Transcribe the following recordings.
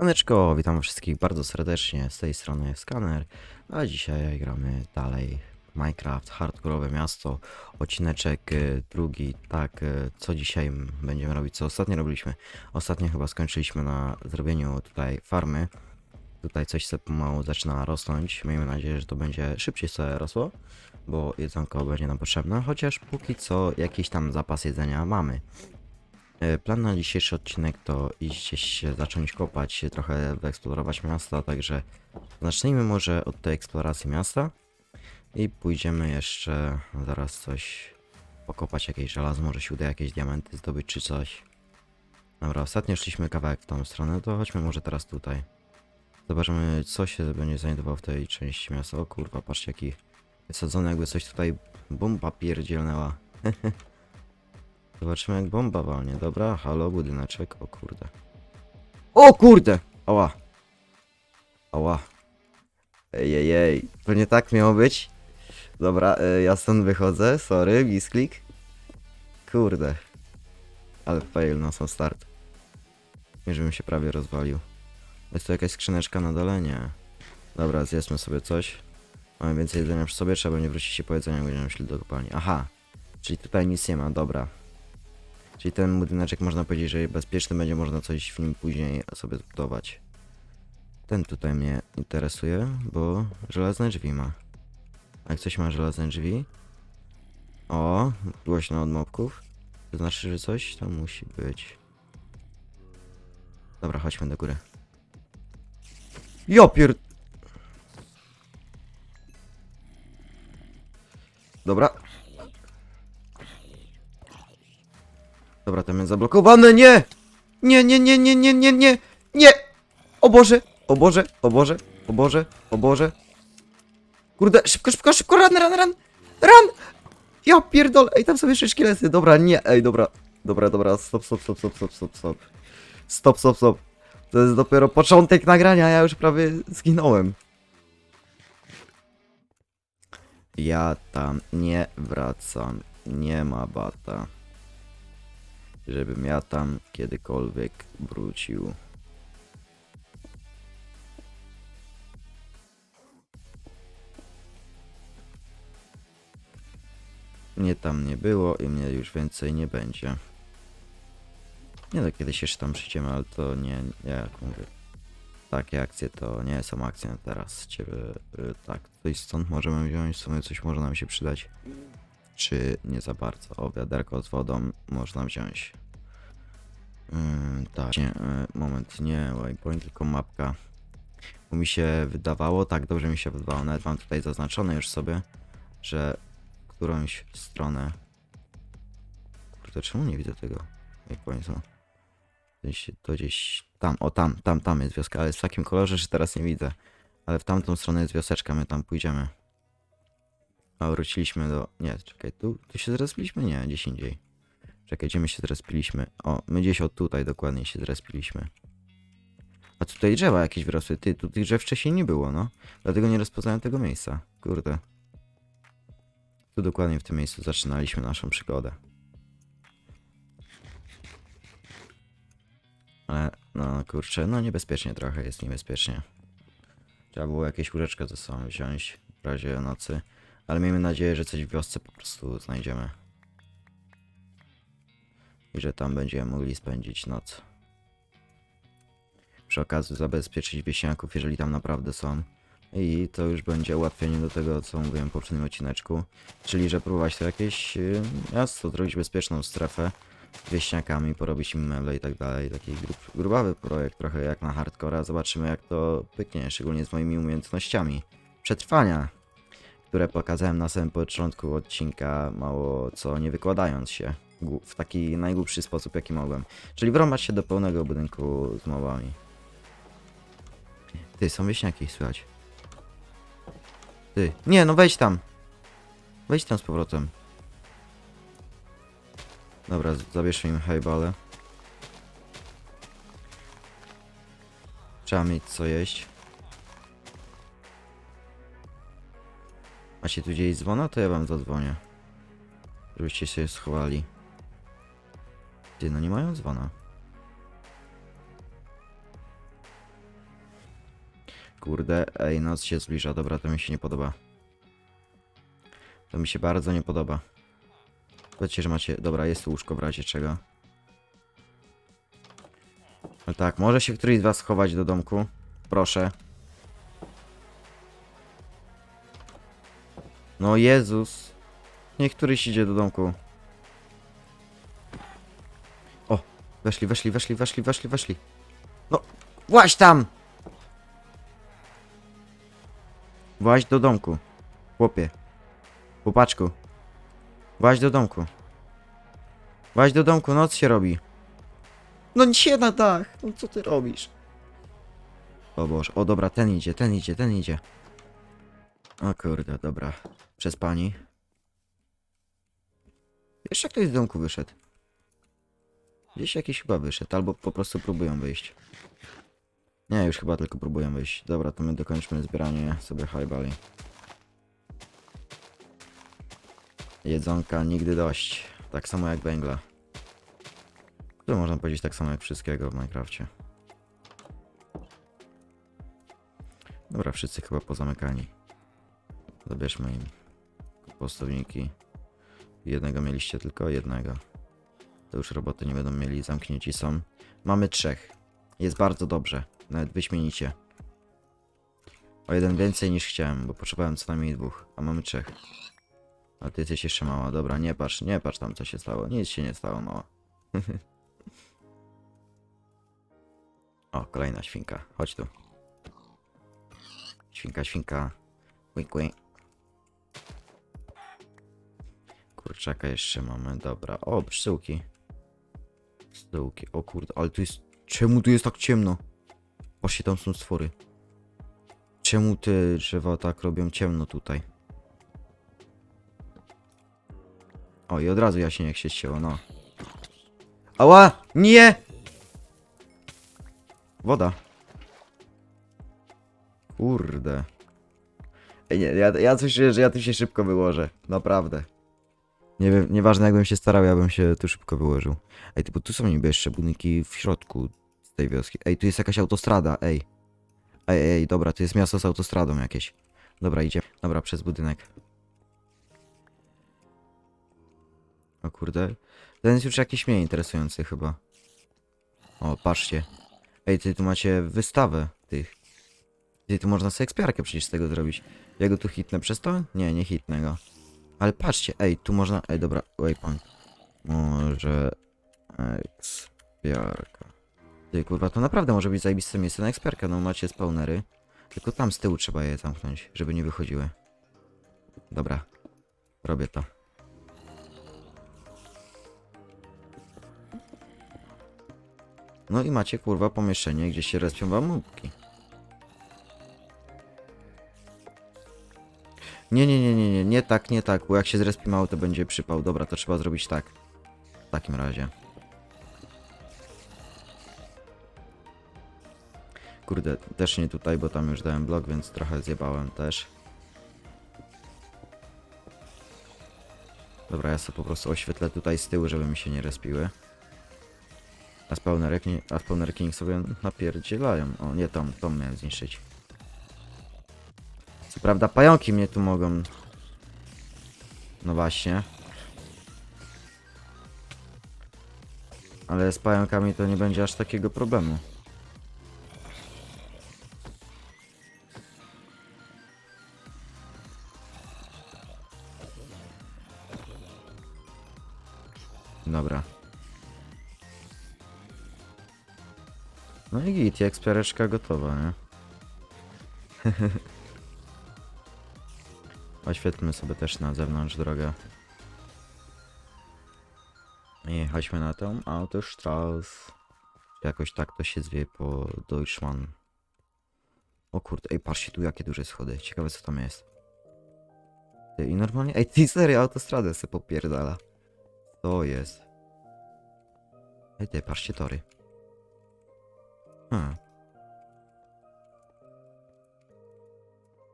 Maneczko, witam wszystkich bardzo serdecznie, z tej strony Skaner, a dzisiaj gramy dalej Minecraft, hardkorowe miasto, odcineczek y, drugi, tak, y, co dzisiaj będziemy robić, co ostatnio robiliśmy, ostatnio chyba skończyliśmy na zrobieniu tutaj farmy, tutaj coś sobie pomału zaczyna rosnąć, miejmy nadzieję, że to będzie szybciej sobie rosło, bo jedzonko będzie nam potrzebne, chociaż póki co jakiś tam zapas jedzenia mamy. E, Plan na dzisiejszy odcinek to iść się zacząć kopać, trochę wyeksplorować miasta, także zacznijmy może od tej eksploracji miasta i pójdziemy jeszcze zaraz coś pokopać, jakieś żelazo, może się uda jakieś diamenty zdobyć czy coś. Dobra, ostatnio szliśmy kawałek w tą stronę, to chodźmy może teraz tutaj. Zobaczymy co się będzie znajdowało w tej części miasta. O kurwa, patrzcie jaki wysadzony jakby coś tutaj bomba pierdzielnęła. Zobaczymy jak bomba walnie. Dobra, halo, budyneczek. O kurde. O kurde! Ała. Ała. Ej, ej, ej. To nie tak miało być? Dobra, e, ja stąd wychodzę. Sorry, misklik. Kurde. Ale fail na sam start. Nie, żebym się prawie rozwalił. Jest to jakaś skrzyneczka na dole? Nie. Dobra, zjedzmy sobie coś. Mamy więcej jedzenia przy sobie, trzeba będzie wrócić się po jedzeniu, będziemy szli do kopalni. Aha. Czyli tutaj nic nie ma, dobra. Czyli ten budyneczek można powiedzieć, że bezpieczny będzie można coś w nim później sobie zbudować. Ten tutaj mnie interesuje, bo żelazne drzwi ma. A jak coś ma żelazne drzwi? O, głośno od mobków. To znaczy, że coś tam musi być. Dobra, chodźmy do góry. Jo pier... Dobra, Dobra, tam jest zablokowane, nie! Nie, nie, nie, nie, nie, nie, nie, nie! O Boże, o Boże, o Boże, o Boże, o Boże. Kurde, szybko, szybko, szybko, ran, ran, ran, ran! Ja pierdolę, ej, tam są jeszcze szkielety, dobra, nie, ej, dobra, dobra, dobra, stop, stop, stop, stop, stop, stop, stop. Stop, stop, stop. To jest dopiero początek nagrania, ja już prawie zginąłem. Ja tam nie wracam, nie ma bata żebym ja tam kiedykolwiek wrócił. Mnie tam nie było i mnie już więcej nie będzie. Nie no, kiedyś jeszcze tam przyjdziemy, ale to nie, nie jak mówię. Takie akcje to nie są akcje teraz. Ciebie, y, tak, coś stąd możemy wziąć, w sumie coś może nam się przydać. Czy nie za bardzo? O, wiaderko z wodą można wziąć. Yy, tak, nie, yy, moment, nie waypoint, tylko mapka. Bo mi się wydawało, tak dobrze mi się wydawało, nawet mam tutaj zaznaczone już sobie, że którąś stronę... Kurde, czemu nie widzę tego waypointu? To gdzieś tam, o tam, tam, tam jest wioska, ale jest w takim kolorze, że teraz nie widzę. Ale w tamtą stronę jest wioseczka, my tam pójdziemy. A wróciliśmy do... Nie, czekaj, tu, tu się zrespiliśmy? Nie, gdzieś indziej. Czekaj, gdzie my się zrespiliśmy? O, my gdzieś od tutaj dokładnie się zrespiliśmy. A tutaj drzewa jakieś wyrosły. Ty, tu tych drzew wcześniej nie było, no. Dlatego nie rozpoznałem tego miejsca. Kurde. Tu dokładnie w tym miejscu zaczynaliśmy naszą przygodę. Ale, no kurczę, no niebezpiecznie trochę, jest niebezpiecznie. Trzeba było jakieś łóżeczko ze sobą wziąć w razie nocy. Ale miejmy nadzieję, że coś w wiosce po prostu znajdziemy. I że tam będziemy mogli spędzić noc. Przy okazji zabezpieczyć wieśniaków, jeżeli tam naprawdę są. I to już będzie ułatwienie do tego, co mówiłem w poprzednim odcineczku. Czyli, że próbować to jakieś yy, miasto, zrobić bezpieczną strefę wieśniakami, porobić im meble i tak dalej. Taki grub, grubawy projekt, trochę jak na hardcora. Zobaczymy jak to pyknie, szczególnie z moimi umiejętnościami przetrwania które pokazałem na samym początku odcinka, mało co nie wykładając się w taki najgłupszy sposób, jaki mogłem. Czyli wrąbać się do pełnego budynku z mobami. Ty, są wieśniaki, słychać. Ty, nie, no wejdź tam. Wejdź tam z powrotem. Dobra, zabierzmy im hajbale. Trzeba mieć co jeść. Macie tu gdzieś dzwona? To ja wam zadzwonię. Żebyście się schowali. Ty, no nie mają dzwona. Kurde, ej, noc się zbliża, dobra, to mi się nie podoba. To mi się bardzo nie podoba. Powiedzcie, że macie... Dobra, jest łóżko w razie czego. No tak, może się któryś z was schować do domku? Proszę. No Jezus. Niech któryś idzie do domku. Weszli, weszli, weszli, weszli, weszli, weszli. No, właź tam! Właź do domku. Chłopie. Chłopaczku. Właź do domku. Właź do domku, noc się robi. No nie na dach! No co ty robisz? O Boże, o dobra, ten idzie, ten idzie, ten idzie. O kurde, dobra. Przez pani. Jeszcze ktoś z domku wyszedł. Gdzieś jakiś chyba wyszedł, albo po prostu próbują wyjść. Nie, już chyba tylko próbują wyjść. Dobra, to my dokończmy zbieranie sobie highbally. Jedzonka nigdy dość. Tak samo jak węgla. To można powiedzieć tak samo jak wszystkiego w Minecrafcie. Dobra, wszyscy chyba pozamykani. Zabierzmy im postawniki. Jednego mieliście tylko? Jednego. To już roboty nie będą mieli, zamknięci są. Mamy trzech. Jest bardzo dobrze. Nawet wyśmienicie. O jeden więcej niż chciałem, bo potrzebowałem co najmniej dwóch, a mamy trzech. A ty jesteś jeszcze mała, dobra, nie patrz, nie patrz tam co się stało, nic się nie stało, mała. o, kolejna świnka, chodź tu. Świnka, świnka. Wink, wink. Kurczaka jeszcze mamy, dobra. O, pszczółki. O kurde, ale tu jest... Czemu tu jest tak ciemno? Patrzcie, tam są stwory. Czemu te drzewa tak robią ciemno tutaj? O, i od razu jasieniek się ścięło, no. Ała! Nie! Woda. Kurde. Ej, nie, ja, ja coś że ja tu się szybko wyłożę. Naprawdę. Nie wiem, nieważne jakbym się starał, ja bym się tu szybko wyłożył. Ej, bo tu są niby jeszcze budynki w środku tej wioski. Ej, tu jest jakaś autostrada, ej. Ej, ej, dobra, to jest miasto z autostradą jakieś. Dobra, idzie. Dobra, przez budynek. O kurde. Ten jest już jakiś mniej interesujący chyba. O, patrzcie. Ej, ty tu macie wystawę tych. Ty tu można sobie ekspiarkę przecież z tego zrobić. Ja go tu hitnę przez to? Nie, nie hitnę go. Ale patrzcie, ej, tu można... Ej, dobra, waypoint. Może... Ekspiarka. Ty, kurwa, to naprawdę może być zajebiste miejsce na eksperkę, no macie spawnery. Tylko tam z tyłu trzeba je zamknąć, żeby nie wychodziły. Dobra. Robię to. No i macie, kurwa, pomieszczenie, gdzie się respią wam. Nie, nie, nie, nie, nie, nie tak, nie tak, bo jak się zrespi mało, to będzie przypał. Dobra, to trzeba zrobić tak. W takim razie. Kurde, też nie tutaj, bo tam już dałem blok, więc trochę zjebałem też. Dobra, ja sobie po prostu oświetlę tutaj z tyłu, żeby mi się nie respiły. A spawnerki, a spawnerki sobie napierdzielają. O, nie, tą, tą miałem zniszczyć. Co prawda pająki mnie tu mogą... No właśnie. Ale z pająkami to nie będzie aż takiego problemu. Dobra. No i git, ekspiareczka gotowa, nie? Oświetlmy sobie też na zewnątrz drogę. I chodźmy na tą Autostrasse. Jakoś tak to się zwie po Deutschmann. O kurde, ej patrzcie tu jakie duże schody. Ciekawe co tam jest. Ty, I normalnie, ej ty serio autostradę se popierdala. To jest. Ej ty, patrzcie tory. Hmm.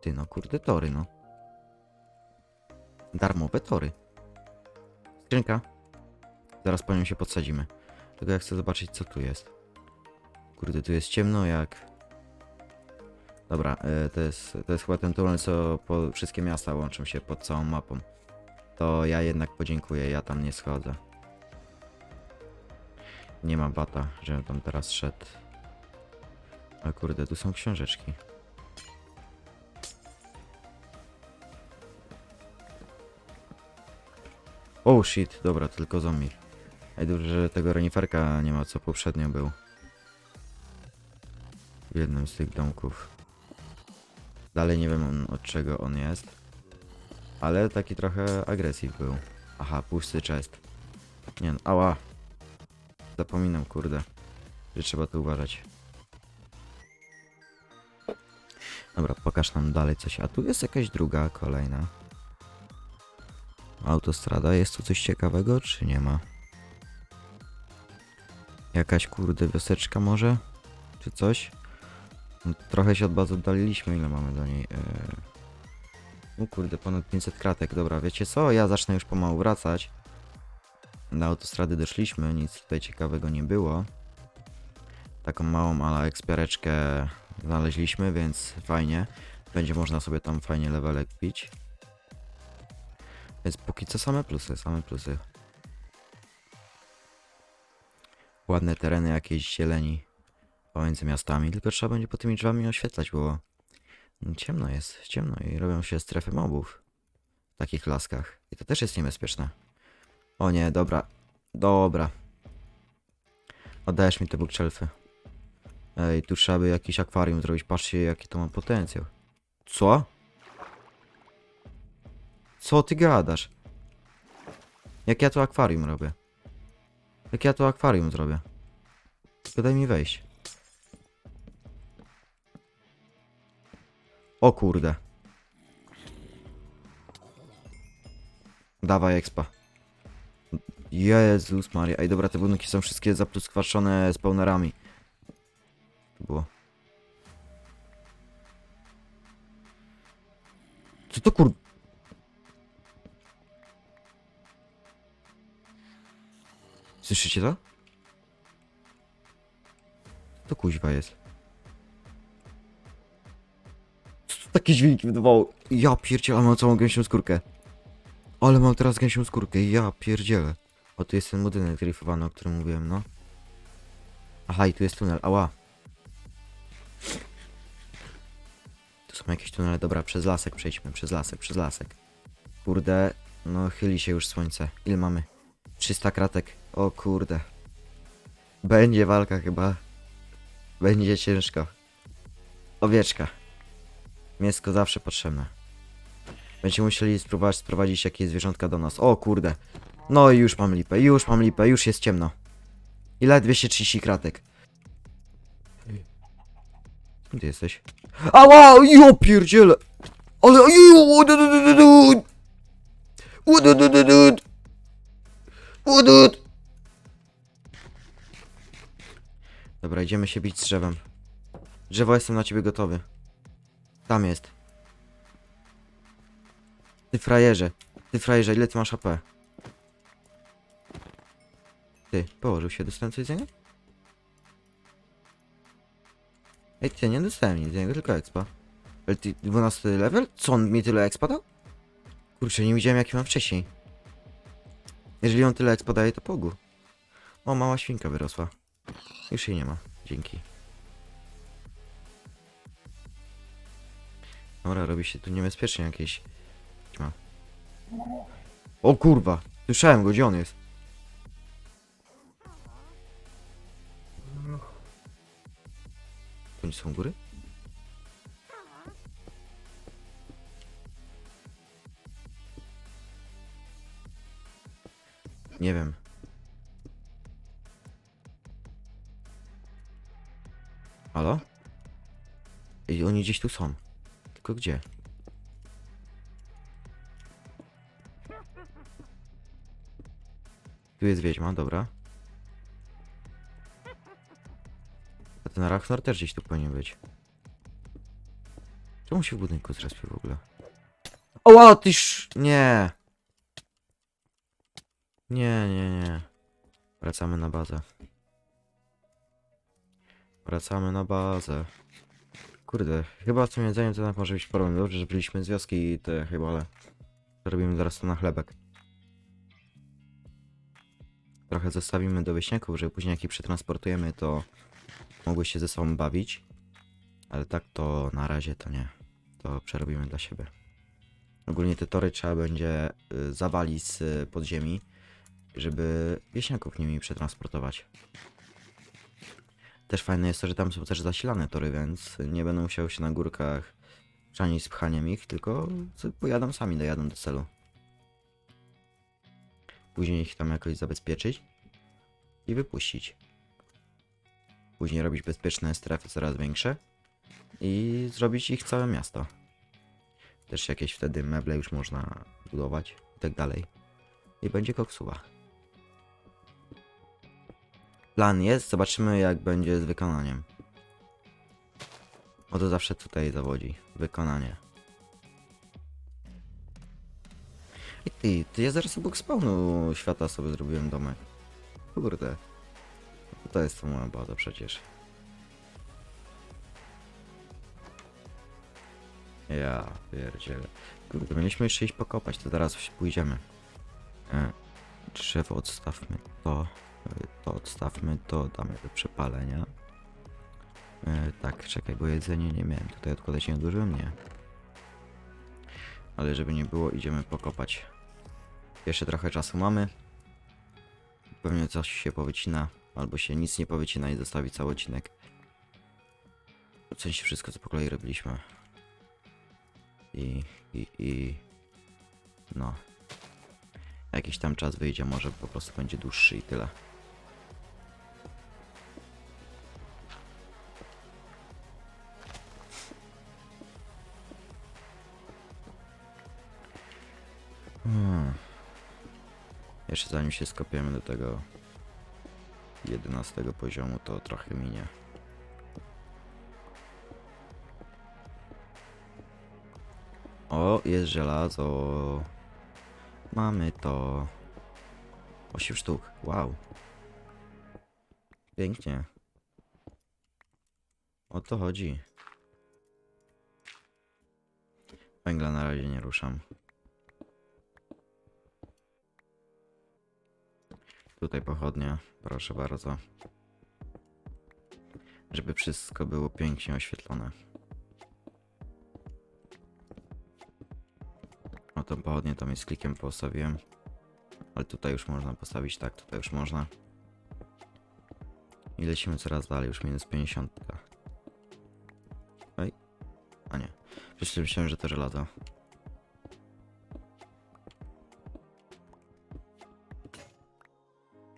Ty no kurde tory no. Darmowe tory. Skrzynka. Zaraz po nią się podsadzimy. Tylko ja chcę zobaczyć co tu jest. Kurde, tu jest ciemno jak... Dobra, e, to jest, to jest chyba ten tunel, co po wszystkie miasta łączą się pod całą mapą. To ja jednak podziękuję, ja tam nie schodzę. Nie ma bata, żebym tam teraz szedł. A kurde, tu są książeczki. Oh shit, dobra, tylko zombie. Ej, dobrze, że tego reniferka nie ma, co poprzednio był. W jednym z tych domków. Dalej nie wiem od czego on jest. Ale taki trochę agresyw był. Aha, pusty chest. Nie no, ała. Zapominam, kurde. Że trzeba tu uważać. Dobra, pokaż nam dalej coś. A tu jest jakaś druga, kolejna. Autostrada. Jest tu coś ciekawego, czy nie ma? Jakaś kurde wioseczka może? Czy coś? No, trochę się od bazy oddaliliśmy. Ile mamy do niej? Eee... O kurde, ponad 500 kratek. Dobra, wiecie co? Ja zacznę już pomału wracać. Na autostrady doszliśmy, nic tutaj ciekawego nie było. Taką małą, ale ekspiareczkę znaleźliśmy, więc fajnie. Będzie można sobie tam fajnie levelek pić. Więc póki co same plusy, same plusy. Ładne tereny, jakieś zieleni pomiędzy miastami, tylko trzeba będzie po tymi drzwiami oświetlać, bo ciemno jest, ciemno i robią się strefy mobów w takich laskach. I to też jest niebezpieczne. O nie, dobra, dobra. Oddajesz mi te bookshelfy. Ej, tu trzeba by jakiś akwarium zrobić, patrzcie jaki to ma potencjał. Co? Co ty gadasz? Jak ja to akwarium robię? Jak ja to akwarium zrobię? Daj mi wejść. O kurde. Dawaj expa. Jezus Maria. Ej dobra, te budynki są wszystkie zapluskwaszone spawnerami. To było. Co to kur... Słyszycie to? To kuźwa jest. Co takie dźwięki wydawało? Ja pierdzielę, mam całą gęsią skórkę. Ale mam teraz gęsią skórkę, ja pierdzielę. O, tu jest ten budynek dryfowany, o którym mówiłem, no. Aha, i tu jest tunel, ała. Tu są jakieś tunele, dobra, przez lasek przejdźmy, przez lasek, przez lasek. Kurde, no chyli się już słońce. Ile mamy? 300 kratek. O kurde. Będzie walka chyba. Będzie ciężko. Owieczka. Mięsko zawsze potrzebne. Będziemy musieli spróbować sprowadzić jakieś zwierzątka do nas. O kurde. No i już mam lipę, już mam lipę, już jest ciemno. Ile? 230 kratek. Skąd ty jesteś? Ała! Jo pierdziele! Ale... Ududududud! Ududududud! Udud! Dobra, idziemy się bić z drzewem. Drzewo, jestem na ciebie gotowy. Tam jest. Ty frajerze. Ty frajerze, ile ty masz AP? Ty, położył się, dostałem coś z niego? Ej, ty, nie dostałem nic z niego, tylko expa. Ale ty, 12 level? Co, on mi tyle expa dał? Kurczę, nie widziałem jaki mam wcześniej. Jeżeli on tyle expa daje, to pogu. O, mała świnka wyrosła. Już jej nie ma, dzięki. Dobra, robi się tu niebezpiecznie jakieś... Ma. O kurwa! Słyszałem go, gdzie on jest? To są góry? Nie wiem. Halo? I oni gdzieś tu są. Tylko gdzie? Tu jest wiedźma, dobra. A ten Arachnor też gdzieś tu powinien być. Czemu się w budynku zrespił w ogóle? O, tyż! Nie! Nie, nie, nie. Wracamy na bazę. Wracamy na bazę. kurde, chyba z tym jedzeniem to jednak może być problem. Dobrze, że byliśmy z wioski i te chyba, ale robimy zaraz to na chlebek. Trochę zostawimy do wieśniaków, żeby później jak ich przetransportujemy, to mogły się ze sobą bawić. Ale tak to na razie to nie. To przerobimy dla siebie. Ogólnie te tory trzeba będzie y, zawalić z podziemi, żeby wieśniaków nimi przetransportować. Też fajne jest to, że tam są też zasilane tory, więc nie będą musiały się na górkach chrzanić z pchaniem ich, tylko pojadą sami, dojadą do celu. Później ich tam jakoś zabezpieczyć i wypuścić. Później robić bezpieczne strefy coraz większe i zrobić ich całe miasto. Też jakieś wtedy meble już można budować i tak dalej. I będzie koksuwa. Plan jest, zobaczymy jak będzie z wykonaniem. O to zawsze tutaj zawodzi. Wykonanie. I ty, ty ja zaraz obok spawnu świata sobie zrobiłem domek. Kurde. To jest to moja baza przecież. Ja pierdzielę. Kurde, mieliśmy jeszcze iść pokopać, to zaraz pójdziemy. E, drzewo odstawmy to. To odstawmy to, damy do przepalenia. E, tak, czekaj, bo jedzenie nie miałem. Tutaj odkładać nie odłożyłem? Nie. Ale żeby nie było, idziemy pokopać. Jeszcze trochę czasu mamy. Pewnie coś się powycina, albo się nic nie powycina i zostawi cały odcinek. W sensie wszystko, co po kolei robiliśmy. I, i, i... No. Jakiś tam czas wyjdzie, może po prostu będzie dłuższy i tyle. Hmm. Jeszcze zanim się skopiemy do tego 11 poziomu, to trochę minie. O, jest żelazo. Mamy to. 8 sztuk. Wow. Pięknie. O to chodzi. Węgla na razie nie ruszam. Tutaj pochodnia, proszę bardzo. Żeby wszystko było pięknie oświetlone. Pochodnię tam jest klikiem postawiłem. Ale tutaj już można postawić, tak, tutaj już można. I lecimy coraz dalej, już minus 50. Ej. A nie. Przecież myślałem, że to żelazo.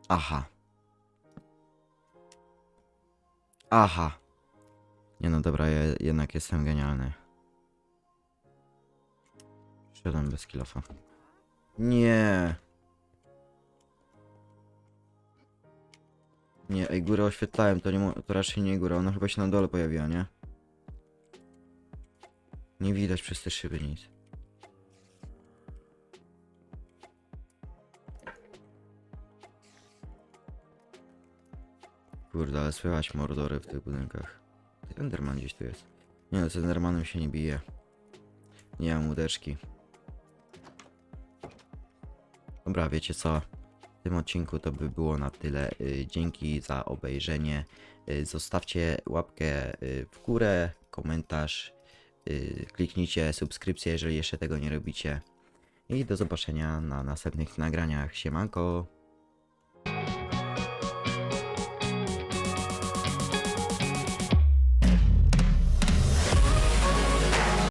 Aha. Aha. Nie no dobra, ja jednak jestem genialny. Szedłem bez kilofa. Nie. Nie, ej, górę oświetlałem, to, nie, to raczej nie góra, ona chyba się na dole pojawiła, nie? Nie widać przez te szyby nic. Kurde, ale słychać mordory w tych budynkach. Enderman gdzieś tu jest. Nie no, z Endermanem się nie bije. Nie mam łódeczki. Dobra, wiecie co? W tym odcinku to by było na tyle. Y, Dzięki za obejrzenie. Y, Zostawcie łapkę y, w górę, komentarz. Kliknijcie subskrypcję, jeżeli jeszcze tego nie robicie. I do zobaczenia na następnych nagraniach. Siemanko!